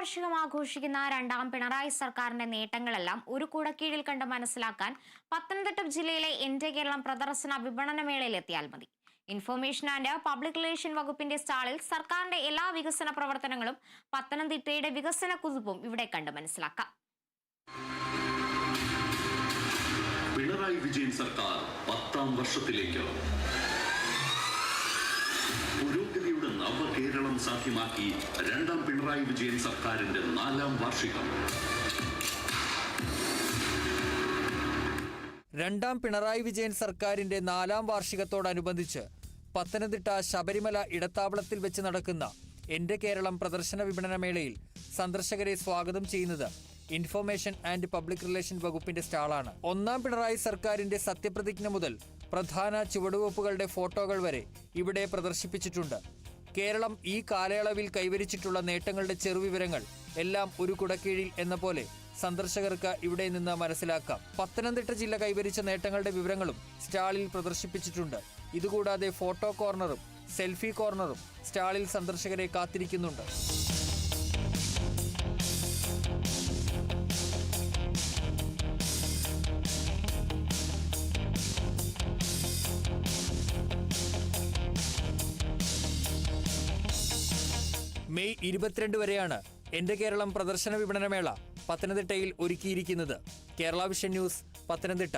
വാർഷികം ആഘോഷിക്കുന്ന രണ്ടാം പിണറായി സർക്കാരിന്റെ നേട്ടങ്ങളെല്ലാം ഒരു കുടക്കീഴിൽ കണ്ട് മനസ്സിലാക്കാൻ പത്തനംതിട്ട ജില്ലയിലെ എന്റെ കേരളം പ്രദർശന വിപണന മേളയിൽ എത്തിയാൽ മതി. ഇൻഫർമേഷൻ ആൻഡ് പബ്ലിക് റിലേഷൻ വകുപ്പിന്റെ സ്റ്റാളിൽ സർക്കാരിന്റെ എല്ലാ വികസന പ്രവർത്തനങ്ങളും പത്തനംതിട്ടയുടെ വികസന കുതിപ്പും ഇവിടെ കണ്ട് മനസ്സിലാക്കാം. പിണറായി വിജയൻ സർക്കാർ പത്താം വർഷത്തിലേക്ക് സാധ്യമാക്കി രണ്ടാം പിണറായി വിജയൻ സർക്കാരിന്റെ നാലാം വാർഷികം. രണ്ടാം പിണറായി വിജയൻ സർക്കാരിന്റെ നാലാം വാർഷികത്തോടനുബന്ധിച്ച് പത്തനംതിട്ട ശബരിമല ഇടത്താവളത്തിൽ വെച്ച് നടക്കുന്ന എന്റെ കേരളം പ്രദർശന വിപണന മേളയിൽ സന്ദർശകരെ സ്വാഗതം ചെയ്യുന്നത് ഇൻഫർമേഷൻ ആൻഡ് പബ്ലിക് റിലേഷൻ വകുപ്പിന്റെ സ്റ്റാളാണ്. ഒന്നാം പിണറായി സർക്കാരിന്റെ സത്യപ്രതിജ്ഞ മുതൽ പ്രധാന ചുവടുവെപ്പുകളുടെ ഫോട്ടോകൾ വരെ ഇവിടെ പ്രദർശിപ്പിച്ചിട്ടുണ്ട്. കേരളം ഈ കാലയളവിൽ കൈവരിച്ചിട്ടുള്ള നേട്ടങ്ങളുടെ ചെറുവിവരങ്ങൾ എല്ലാം ഒരു കുടക്കീഴിൽ എന്ന പോലെ സന്ദർശകർക്ക് ഇവിടെ നിന്ന് മനസ്സിലാക്കാം. പത്തനംതിട്ട ജില്ല കൈവരിച്ച നേട്ടങ്ങളുടെ വിവരങ്ങളും സ്റ്റാളിൽ പ്രദർശിപ്പിച്ചിട്ടുണ്ട്. ഇതുകൂടാതെ ഫോട്ടോ കോർണറും സെൽഫി കോർണറും സ്റ്റാളിൽ സന്ദർശകരെ കാത്തിരിക്കുന്നുണ്ട്. മെയ് ഇരുപത്തിരണ്ട് വരെയാണ് എന്റെ കേരളം പ്രദർശന വിപണനമേള പത്തനംതിട്ടയിൽ ഒരുക്കിയിരിക്കുന്നത്. Kerala vision news Pathanamthitta.